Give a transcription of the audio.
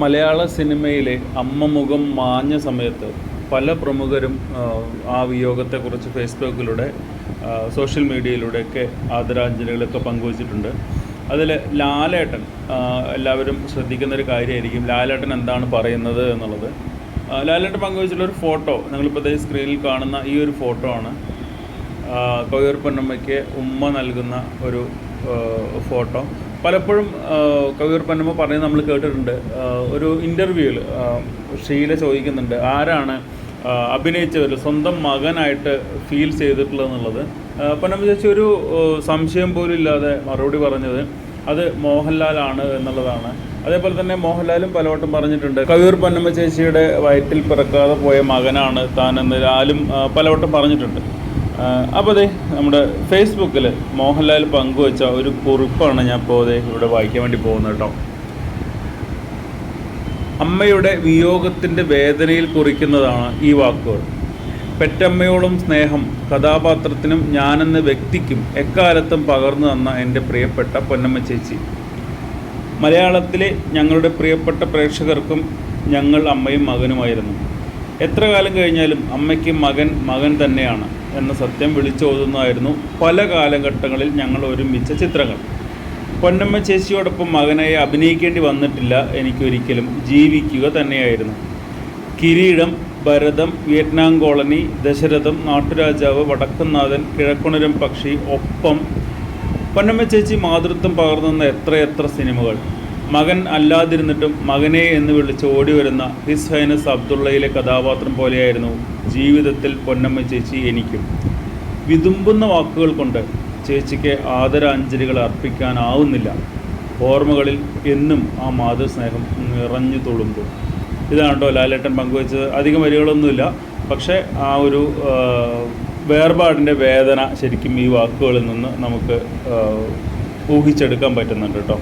മലയാള സിനിമയിലെ അമ്മ മുഖം മാഞ്ഞ സമയത്ത് പല പ്രമുഖരും ആ, വിയോഗത്തെക്കുറിച്ച് ഫേസ്ബുക്കിലൂടെ സോഷ്യൽ മീഡിയയിലൂടെയൊക്കെ ആദരാഞ്ജലികളൊക്കെ പങ്കുവച്ചിട്ടുണ്ട്. അതിൽ ലാലേട്ടൻ എല്ലാവരും ശ്രദ്ധിക്കുന്ന ഒരു കാര്യമായിരിക്കും. ലാലേട്ടൻ എന്താണ് പറയുന്നത് എന്നുള്ളത്. ലാലേട്ടൻ പങ്കുവച്ചിട്ടുള്ള ഒരു ഫോട്ടോ നിങ്ങളിപ്പോൾ ഈ സ്ക്രീനിൽ കാണുന്ന ഈ ഒരു ഫോട്ടോ ആണ്. കൊയ്യൂർ പൊന്നമ്മയ്ക്ക് ഉമ്മ നൽകുന്ന ഒരു ഫോട്ടോ. പലപ്പോഴും കവിയൂർ പന്നമ്മ പറയുന്നത് നമ്മൾ കേട്ടിട്ടുണ്ട്. ഒരു ഇന്റർവ്യൂവിൽ ഷീല ചോദിക്കുന്നുണ്ട് ആരാണ് അഭിനയിച്ചവർ സ്വന്തം മകനായിട്ട് ഫീൽ ചെയ്തിട്ടുള്ളതെന്നുള്ളത്? പൊന്നമ്മ ചേച്ചി ഒരു സംശയം പോലും ഇല്ലാതെ മറുപടി പറഞ്ഞത് അത് മോഹൻലാലാണ് എന്നുള്ളതാണ്. അതേപോലെ തന്നെ മോഹൻലാലും പലവട്ടം പറഞ്ഞിട്ടുണ്ട് കവിയൂർ പന്നമ്മ ചേച്ചിയുടെ വയറ്റിൽ പിറക്കാതെ പോയ മകനാണ് താൻ എന്നാലും പലവട്ടം പറഞ്ഞിട്ടുണ്ട്. അപ്പോൾ അതെ നമ്മുടെ ഫേസ്ബുക്കിൽ മോഹൻലാൽ പങ്കുവച്ച ഒരു കുറിപ്പാണ് ഞാൻ ഇപ്പോൾ അതെ ഇവിടെ വായിക്കാൻ വേണ്ടി പോകുന്നത് കേട്ടോ. അമ്മയുടെ വിയോഗത്തിന്റെ വേദനയിൽ കുറിക്കുന്നതാണ് ഈ വാക്കുകൾ. പെറ്റമ്മയോളം സ്നേഹം കഥാപാത്രത്തിനും ഞാനെന്ന വ്യക്തിക്കും എക്കാലത്തും പകർന്നു തന്ന എന്റെ പ്രിയപ്പെട്ട പൊന്നമ്മ ചേച്ചി. മലയാളത്തിലെ ഞങ്ങളുടെ പ്രിയപ്പെട്ട പ്രേക്ഷകർക്കും ഞങ്ങൾ അമ്മയും മകനുമായിരുന്നു. എത്ര കാലം കഴിഞ്ഞാലും അമ്മയ്ക്ക് മകൻ മകൻ തന്നെയാണ് എന്ന സത്യം വിളിച്ചോതുന്നതായിരുന്നു പല കാലഘട്ടങ്ങളിൽ ഞങ്ങൾ ഒരുമിച്ച ചിത്രങ്ങൾ. പൊന്നമ്മ ചേച്ചിയോടൊപ്പം മകനായി അഭിനയിക്കേണ്ടി വന്നിട്ടില്ല എനിക്കൊരിക്കലും ജീവിക്കുക തന്നെയായിരുന്നു. കിരീടം ഭരതം വിയറ്റ്നാം കോളനി ദശരഥം നാട്ടുരാജാവ് വടക്കുന്നാഥൻ കിഴക്കുണരം പക്ഷി ഒപ്പം പൊന്നമ്മ ചേച്ചി മാതൃത്വം പകർന്നുന്ന എത്രയെത്ര സിനിമകൾ. മകൻ അല്ലാതിരുന്നിട്ടും മകനെ എന്ന് വിളിച്ച് ഓടി വരുന്ന ഹിസ് ഹൈനസ് അബ്ദുള്ളയിലെ കഥാപാത്രം പോലെയായിരുന്നു ജീവിതത്തിൽ പൊന്നമ്മ ചേച്ചി എനിക്കും. വിതുമ്പുന്ന വാക്കുകൾ കൊണ്ട് ചേച്ചിക്ക് ആദരാഞ്ജലികൾ അർപ്പിക്കാനാവുന്നില്ല. ഓർമ്മകളിൽ എന്നും ആ മാതൃസ്നേഹം നിറഞ്ഞു തുളുമ്പും. ഇതാണ് കേട്ടോ ലാലേട്ടൻ പങ്കുവച്ചത്. അധികം വരികളൊന്നുമില്ല. പക്ഷേ ആ ഒരു വേർപാടിന്റെ വേദന ശരിക്കും ഈ വാക്കുകളിൽ നിന്ന് നമുക്ക് ഊഹിച്ചെടുക്കാൻ പറ്റുന്നുണ്ട് കേട്ടോ.